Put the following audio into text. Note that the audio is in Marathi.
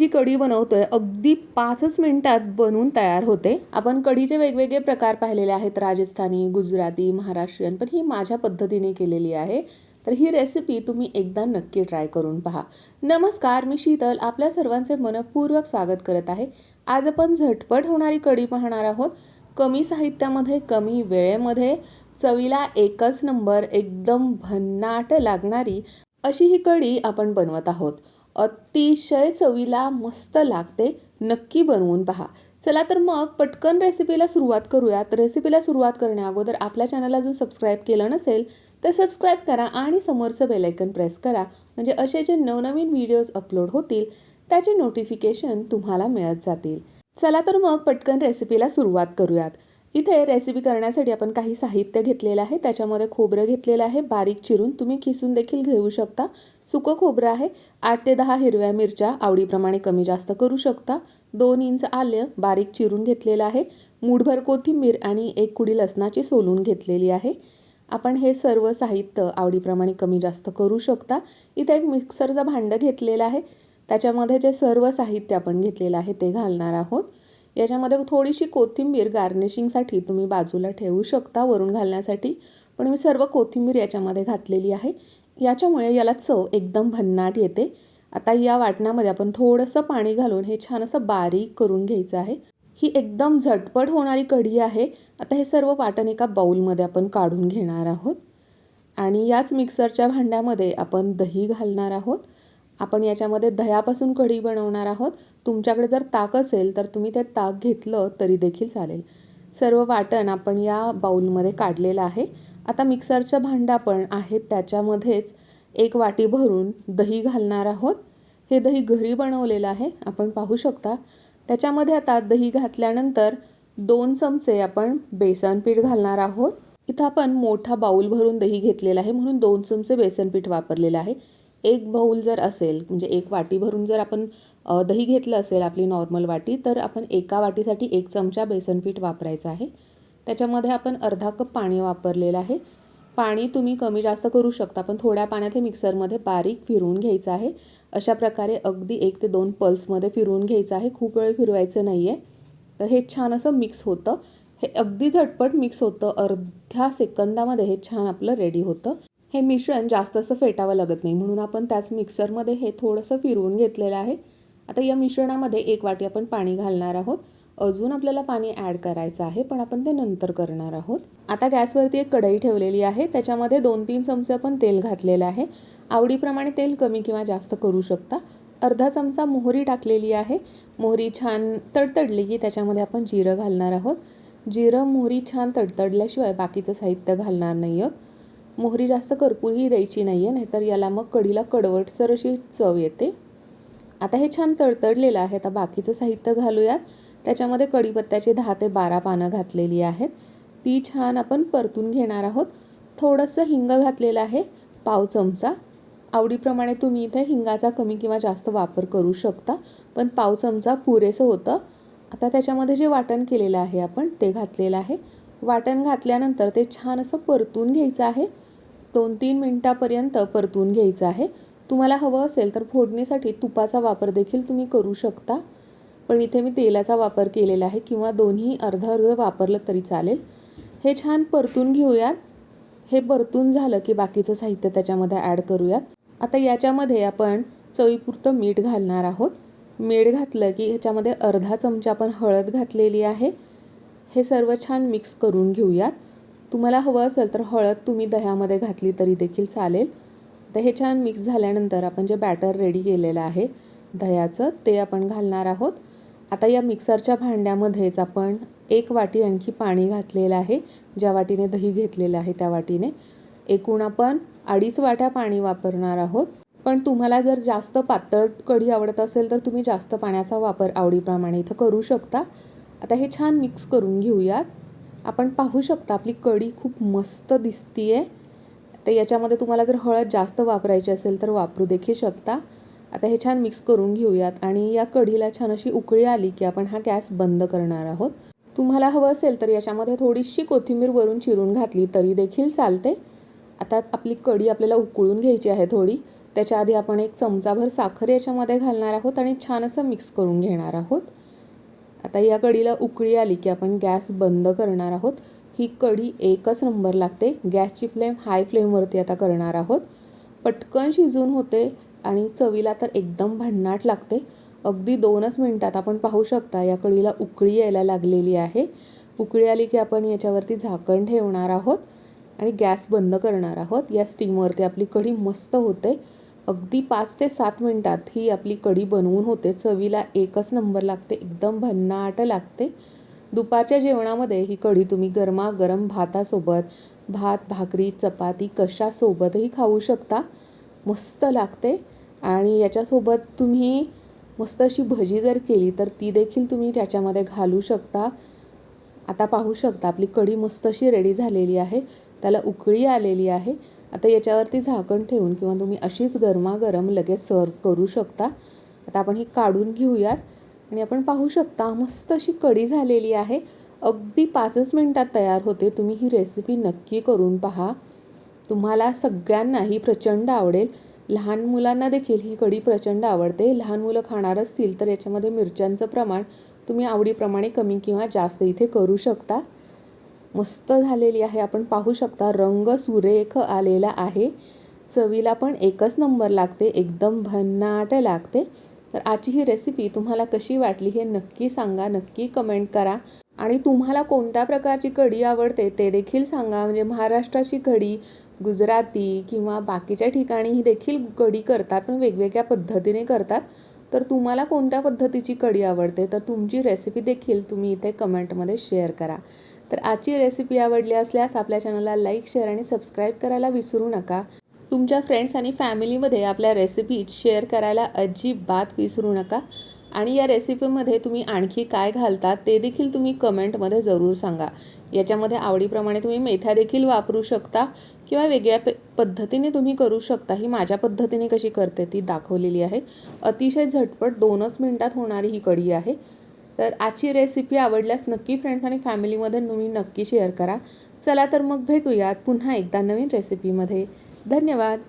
जी कढी बनवतो आहे अगदी पाचच मिनिटात बनवून तयार होते. आपण कढीचे वेगवेगळे प्रकार पाहिलेले आहेत राजस्थानी गुजराती महाराष्ट्रीयन पण ही माझ्या पद्धतीने केलेली आहे. तर ही रेसिपी तुम्ही एकदा नक्की ट्राय करून पहा. नमस्कार मी शीतल. आपल्या सर्वांचे मनपूर्वक स्वागत करत आहे. आज आपण झटपट होणारी कढी पाहणार आहोत. कमी साहित्यामध्ये कमी वेळेमध्ये चवीला एकच नंबर एकदम भन्नाट लागणारी अशी ही कढी आपण बनवत आहोत. अतिशय चवीला मस्त लागते. नक्की बनवून पहा. चला तर मग पटकन रेसिपीला सुरुवात करूयात. रेसिपीला सुरुवात करण्याअगोदर आपल्या चॅनलला अजून सबस्क्राईब केलं नसेल तर सबस्क्राईब करा आणि समोरचं बेलायकन प्रेस करा. म्हणजे असे जे नवनवीन व्हिडिओज अपलोड होतील त्याचे नोटिफिकेशन तुम्हाला मिळत जातील. चला तर मग पटकन रेसिपीला सुरुवात करूयात. इथे रेसिपी करण्यासाठी आपण काही साहित्य घेतलेलं आहे. त्याच्यामध्ये खोबरं घेतलेलं आहे. बारीक चिरून तुम्ही खिसून देखील घेऊ शकता. सुकं खोबरं आहे. आठ ते दहा हिरव्या मिरच्या आवडीप्रमाणे कमी जास्त करू शकता. दोन इंच आलं बारीक चिरून घेतलेलं आहे. मूठभर कोथिंबीर आणि एक कुडी लसणाची सोलून घेतलेली आहे. आपण हे सर्व साहित्य आवडीप्रमाणे कमी जास्त करू शकता. इथे एक मिक्सरचं भांडं घेतलेलं आहे. त्याच्यामध्ये जे सर्व साहित्य आपण घेतलेलं आहे ते घालणार आहोत. याच्यामध्ये थोडीशी कोथिंबीर गार्निशिंगसाठी तुम्ही बाजूला ठेवू शकता वरून घालण्यासाठी. पण मी सर्व कोथिंबीर याच्यामध्ये घातलेली आहे. याच्यामुळे याला चव एकदम भन्नाट येते. आता या वाटणामध्ये आपण थोडंसं पाणी घालून हे छान असं बारीक करून घ्यायचं आहे. ही एकदम झटपट होणारी कढी आहे. आता हे सर्व वाटण एका बाऊलमध्ये आपण काढून घेणार आहोत. आणि याच मिक्सरच्या भांड्यामध्ये आपण दही घालणार आहोत. आपण याच्यामध्ये दह्यापासून कढी बनवणार आहोत. तुमच्याकडे जर ताक असेल तर तुम्ही ते ताक घेतलं तरी देखील चालेल. सर्व वाटण आपण या बाऊलमध्ये काढलेलं आहे. आता मिक्सरचं भांडं पण आहे त्याच्यामध्येच एक वाटी भरून दही घालणार आहोत. हे दही घरी बनवलेलं आहे आपण पाहू शकता. त्याच्यामध्ये आता दही घातल्यानंतर दोन चमचे आपण बेसन पीठ घालणार आहोत. इथं आपण मोठा बाऊल भरून दही घेतलेला आहे म्हणून दोन चमचे बेसन पीठ वापरलेलं आहे. एक बाऊल जर असेल म्हणजे एक वाटी भरून जर आपण दही घेतलं असेल आपली नॉर्मल वाटी तर आपण एका वाटीसाठी एक चमचा बेसनपीठ वापरायचं आहे. त्याच्यामध्ये आपण अर्धा कप पाणी वापरलेलं आहे. पाणी तुम्ही कमी जास्त करू शकता पण थोड्या पाण्यात हे मिक्सरमध्ये बारीक फिरवून घ्यायचं आहे. अशा प्रकारे अगदी एक ते दोन पल्समध्ये फिरवून घ्यायचं आहे. खूप वेळ फिरवायचं नाही आहे तर हे छान असं मिक्स होतं. हे अगदी झटपट मिक्स होतं. अर्ध्या सेकंदामध्ये हे छान आपलं रेडी होतं. हे मिश्रण जास्त असं फेटावं लागत नाही. म्हणून आपण त्याच मिक्सरमध्ये हे थोडंसं फिरवून घेतलेलं आहे. आता या मिश्रणामध्ये एक वाटी आपण पाणी घालणार आहोत. अजून आपल्याला पाणी ॲड करायचं आहे पण आपण ते नंतर करणार आहोत. आता गॅसवरती एक कढई ठेवलेली आहे त्याच्यामध्ये दोन तीन चमचे आपण तेल घातलेलं आहे. आवडीप्रमाणे तेल कमी किंवा जास्त करू शकता. अर्धा चमचा मोहरी टाकलेली आहे. मोहरी छान तडतडली की त्याच्यामध्ये आपण जिरं घालणार आहोत. जिरं मोहरी छान तडतडल्याशिवाय बाकीचं साहित्य घालणार नाही आहोत मोहरी जास्त करपूरही द्यायची नाही आहे नाहीतर याला मग कढीला कडवटसर अशी चव येते. आता हे छान तडतडलेलं आहे. आता बाकीचं साहित्य घालूयात त्याच्यामध्ये कढीपत्त्याची दहा ते बारा पानं घातलेली आहेत. ती छान आपण परतून घेणार आहोत. थोडंसं हिंग घातलेलं आहे पाव चमचा. आवडीप्रमाणे तुम्ही इथे हिंगाचा कमी किंवा जास्त वापर करू शकता पण पाव चमचा पुरेसं होतं. आता त्याच्यामध्ये जे वाटण केलेलं आहे आपण ते घातलेलं आहे. वाटण घातल्यानंतर ते छान असं परतून घ्यायचं आहे. दोन तीन मिनटापर्यंत परतून घ्यायचं आहे. तुम्हाला हवं असेल तर फोडणीसाठी तुपाचा वापर देखील तुम्ही करू शकता. पण इथे मी तेलाचा वापर केलेला आहे किंवा दोन्ही अर्ध अर्ध वापरलं तरी चालेल. हे छान परतून घेऊयात. हे परतून झालं की बाकीचं साहित्य त्याच्यामध्ये ॲड करूयात. आता याच्यामध्ये आपण चवीपुरतं मीठ घालणार आहोत. मीठ घातलं की ह्याच्यामध्ये अर्धा चमचा आपण हळद घातलेली आहे. हे सर्व छान मिक्स करून घेऊयात. तुम्हाला हवं असेल तर हळद तुम्ही दह्यामध्ये घातली तरी देखील चालेल. तर हे छान मिक्स झाल्यानंतर आपण जे बॅटर रेडी केलेलं आहे दह्याचं ते आपण घालणार आहोत. आता या मिक्सरच्या भांड्यामध्येच आपण एक वाटी आणखी पाणी घातलेलं आहे ज्या वाटीने दही घेतलेलं आहे त्या वाटीने. एकूण आपण अडीच वाट्या पाणी वापरणार आहोत. पण तुम्हाला जर जास्त पातळ कढी आवडत असेल तर तुम्ही जास्त पाण्याचा वापर आवडीप्रमाणे इथं करू शकता. आता हे छान मिक्स करून घेऊयात. आपण पाहू शकता आपली कढी खूप मस्त दिसती आहे तर याच्यामध्ये तुम्हाला जर हळद जास्त वापरायची असेल तर वापरू देखील शकता. आता हे छान मिक्स करून घेऊयात आणि या कढीला छान अशी उकळी आली की आपण हा गॅस बंद करणार आहोत. तुम्हाला हवं असेल तर याच्यामध्ये थोडीशी कोथिंबीर वरून चिरून घातली तरी देखील चालते. आता आपली कढी आपल्याला उकळून घ्यायची आहे थोडी. त्याच्या आधी आपण एक चमचाभर साखर याच्यामध्ये घालणार आहोत आणि छान असं मिक्स करून घेणार आहोत. आता या कढीला उकळी आली की आपण गॅस बंद करणार आहोत. ही कढी एकच नंबर लागते. गॅसची फ्लेम हाय फ्लेमवरती आता करणार आहोत. पटकन शिजून होते आणि चवीला तर एकदम भन्नाट लागते. अगदी दोनच मिनटात आपण पाहू शकता या कढीला उकळी यायला लागलेली आहे. उकळी आली की आपण याच्यावरती झाकण ठेवणार आहोत आणि गॅस बंद करणार आहोत. या स्टीमवरती आपली कढी मस्त होते. अगदी पाच ते सात मिनटात ही आपली कढी बनवून होते. चवीला एकच नंबर लागते. एकदम भन्नाट लागते. दुपारच्या जेवणामध्ये ही कढी तुम्ही गरमागरम भातासोबत भात भाकरी चपाती कशासोबतही खाऊ शकता. मस्त लागते. आणि याच्यासोबत तुम्ही मस्त अशी भजी जर केली तर ती देखील तुम्ही त्याच्यामध्ये घालू शकता. आता पाहू शकता आपली कढी मस्त अशी रेडी झालेली आहे. त्याला उकळी आलेली आहे. आता याच्यावरती झाकण ठेवून किंवा तुम्ही अशीच गरमागरम लगेच सर्व करू शकता. आता आपण ही काढून घेऊयात. आणि आपण पाहू शकता मस्त अशी कढी झालेली आहे. अगदी पाचच मिनटात तयार होते. तुम्ही ही रेसिपी नक्की करून पहा. तुम्हाला सगळ्यांनाही प्रचंड आवडेल. लहान मुलांना देखील ही कढी प्रचंड आवडते. लहान मुलं खाणार असतील तर याच्यामध्ये मिरच्यांचं प्रमाण तुम्ही आवडीप्रमाणे कमी किंवा जास्त इथे करू शकता. मस्त झालेली आहे. आपण पाहू शकता रंग सुरेख आलेला आहे. चवीला पण एकच नंबर लागते. एकदम भन्नाट लागते. तर आजची ही रेसिपी तुम्हाला कशी वाटली हे नक्की सांगा नक्की कमेंट करा. आणि तुम्हाला कोणत्या प्रकारची कढी आवडते ते देखील सांगा. म्हणजे महाराष्ट्राची कढी गुजराती किंवा बाकीच्या ठिकाणी ही देखील कढी करतात पण वेगवेगळ्या पद्धतीने करतात. तर तुम्हाला कोणत्या पद्धतीची कढी आवडते? तर तुमची रेसिपी देखील तुम्ही इथे कमेंटमध्ये शेअर करा. तर आजची रेसिपी आवडली असल्यास आपल्या चॅनलला लाईक शेअर आणि सबस्क्राईब करायला विसरू नका. तुमच्या फ्रेंड्स आणि फॅमिलीमध्ये आपल्या रेसिपी शेअर करायला अजिबात विसरू नका. आणि या रेसिपीमध्ये तुम्ही आणखी काय घालता ते देखील तुम्ही कमेंटमध्ये जरूर सांगा. याच्यामध्ये आवडीप्रमाणे तुम्ही मेथ्या देखील वापरू शकता किंवा वेगळ्या प पद्धतीने तुम्ही करू शकता. ही माझ्या पद्धतीने कशी करते ती दाखवलेली आहे. अतिशय झटपट दोनच मिनटात होणारी ही कढी आहे. तर आजची रेसिपी आवडल्यास नक्की फ्रेंड्स आणि फॅमिलीमध्ये तुम्ही नक्की शेअर करा. चला तर मग भेटूयात पुन्हा एकदा नवीन रेसिपीमध्ये धन्यवाद.